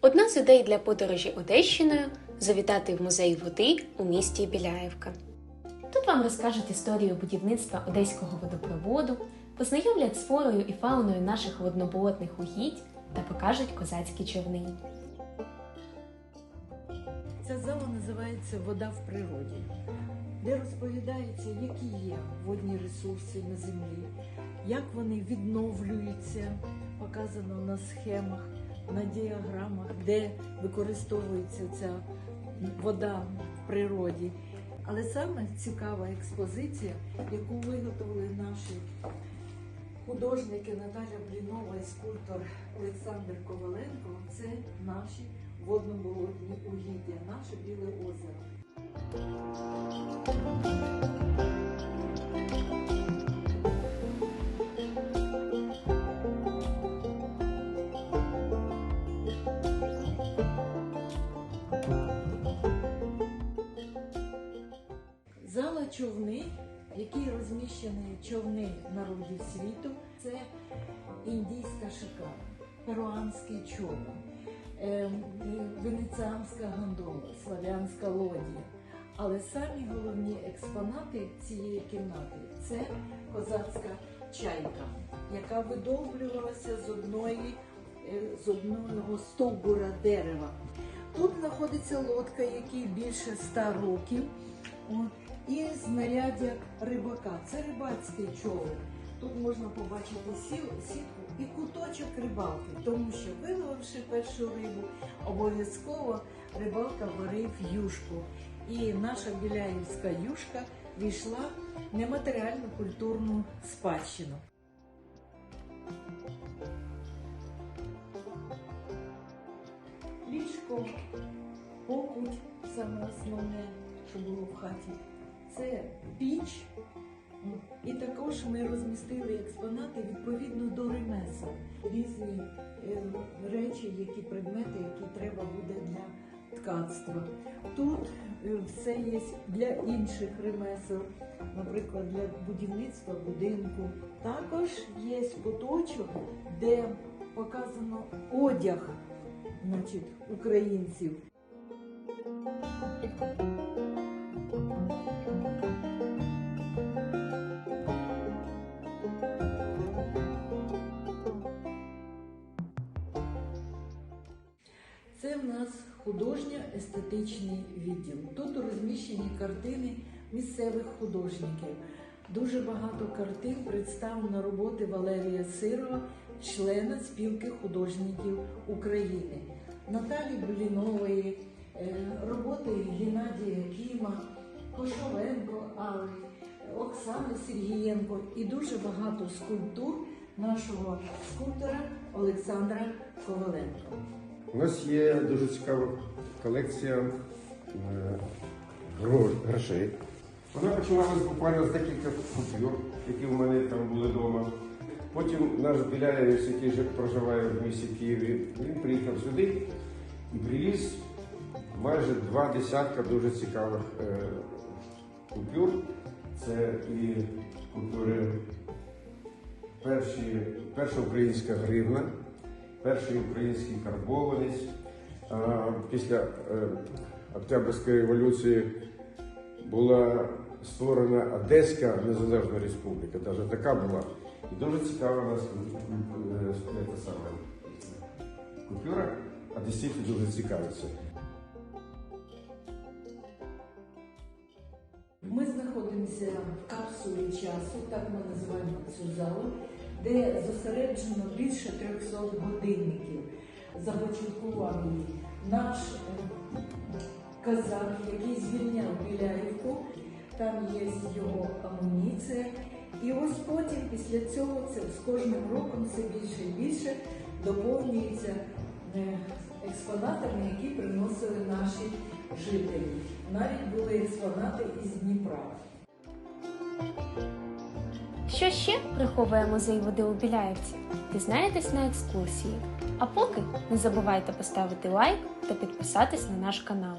Одна з ідей для подорожі Одещиною завітати в музей води у місті Біляєвка. Тут вам розкажуть історію будівництва одеського водопроводу, познайомлять з флорою і фауною наших водноболотних угідь та покажуть козацькі човни. Ця зала називається Вода в природі, де розповідається, які є водні ресурси на землі, як вони відновлюються, показано на схемах, на діаграмах, де використовується ця вода в природі. Але саме цікава експозиція, яку виготовили наші художники Наталя Блінова і скульптор Олександр Коваленко, це наші водноболотні угіддя, наше біле озеро. Човни, в якій розміщені човни народів світу, це індійська шикара, перуанський човен, е, венеціанська гондола, славянська лодія. Але самі головні експонати цієї кімнати це козацька чайка, яка видовблювалася з одної е, з одного стовбура дерева. Тут знаходиться лодка, якій більше ста років. От, і знаряддя рибака. Це рибацький човен. Тут можна побачити сітку і куточок рибалки, тому що виловивши першу рибу, обов'язково рибалка варив юшку. І наша біляївська юшка війшла в нематеріальну культурну спадщину. Ліжко, покуть, саме основне, що було в хаті, це піч. І також ми розмістили експонати відповідно до ремесел. Різні е, речі, які предмети, які треба буде для ткацтва. Тут е, все є для інших ремесел, наприклад, для будівництва будинку. Також є куточок, де показано одяг значить, українців. Це в нас художньо-естетичний відділ. Тут розміщені картини місцевих художників. Дуже багато картин представлено роботи Валерія Сирова, члена спілки художників України, Наталі Блінової, е, роботи Геннадія Кіма, Кошовенко Алли, Оксани Сергієнко і дуже багато скульптур нашого скульптора Олександра Коваленка. У нас є дуже цікава колекція е, грошей. Вона починалася буквально з декілька купюр, які в мене там були вдома. Потім наш Біляєвець, який проживає в місті Києві, він приїхав сюди і привіз майже два десятка дуже цікавих е, купюр. Це і купюри перші, перша українська гривна, перший український карбованець. Після е, Октябрьської революції була створена Одеська Незалежна Республіка, навіть така була. І дуже цікава нас е, е, сама купюра, а дійсно дуже цікавиться. Ми знаходимося в капсулі часу, так ми називаємо цю залу, де зосереджено більше 300 годинників. Започаткував наш е, казак, який звільняв Біляївку, там є його амуніція. І ось потім, після цього, це з кожним роком все більше і більше доповнюється е, експонатами, які приносили наші жителі. Навіть були експонати із Дніпра. Що ще приховує музей води у Біляєвці? Дізнаєтесь на екскурсії. А поки не забувайте поставити лайк та підписатись на наш канал.